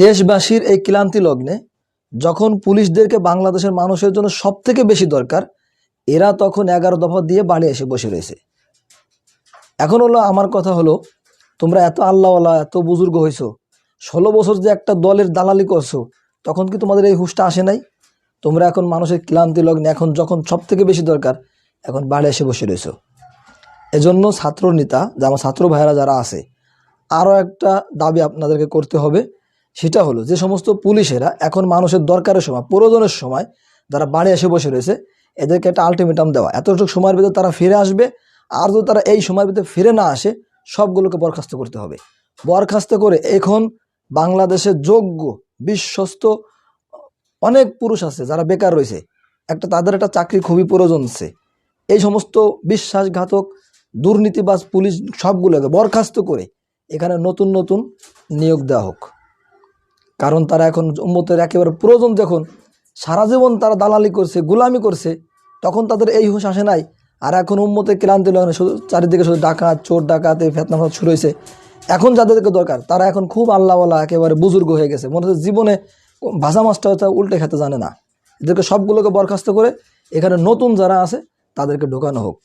দেশবাসীর এই ক্লান্তি লগ্নে যখন পুলিশদেরকে বাংলাদেশের মানুষের জন্য সব থেকে বেশি দরকার, এরা তখন এগারো দফা দিয়ে বাড়ি এসে বসে রয়েছে। এখন হলো আমার কথা হলো, তোমরা এত আল্লাহওয়ালা, এত বুজুর্গ হয়েছো, ষোলো বছর যে একটা দলের দালালি করছ, তখন কি তোমাদের এই হুশটা আসে নাই? তোমরা এখন মানুষের ক্লান্তি লগ্নে এখন যখন সব থেকে বেশি দরকার, এখন বাড়ি এসে বসে রয়েছো। এজন্য ছাত্র নেতা যে আমার ছাত্র ভাইয়েরা যারা আছে, আরও একটা দাবি আপনাদেরকে করতে হবে সেটা হলো যে সমস্ত পুলিশেরা এখন মানুষের দরকারের সময়, প্রয়োজনের সময় যারা বাড়ি এসে বসে রয়েছে, এদেরকে একটা আলটিমেটাম দেওয়া। এতটুকু সময়ের ভিতরে তারা ফিরে আসবে, আর যদি তারা এই সময়ের ভিতরে ফিরে না আসে, সবগুলোকে বরখাস্ত করতে হবে। বরখাস্ত করে এখন বাংলাদেশের যোগ্য, বিশ্বস্ত অনেক পুরুষ আছে যারা বেকার রয়েছে। একটা তাদের একটা চাকরি খুবই প্রয়োজন আছে। এই সমস্ত বিশ্বাসঘাতক, দুর্নীতিবাজ পুলিশ সবগুলোকে বরখাস্ত করে এখানে নতুন নতুন নিয়োগ দেওয়া হোক। কারণ তারা এখন উম্মতের একেবারে প্রয়োজন যখন সারা জীবন তারা দালালি করছে, গুলামি করছে, তখন তাদের এই হুঁশ আসে নাই। আর এখন উম্মতের ক্লান্তি লগ্নে শুধু চারিদিকে শুধু ডাকাত, চোর ডাকাত, ফেতনা শুরু হয়েছে। এখন যাদেরকে দরকার, তারা এখন খুব আল্লাহওয়ালা একেবারে বুজুর্গ হয়ে গেছে। মনে হচ্ছে জীবনে ভাষা মাছটা হচ্ছে উল্টে খেতে জানে না। এদেরকে সবগুলোকে বরখাস্ত করে এখানে নতুন যারা আছে, তাদেরকে ঢোকানো হোক।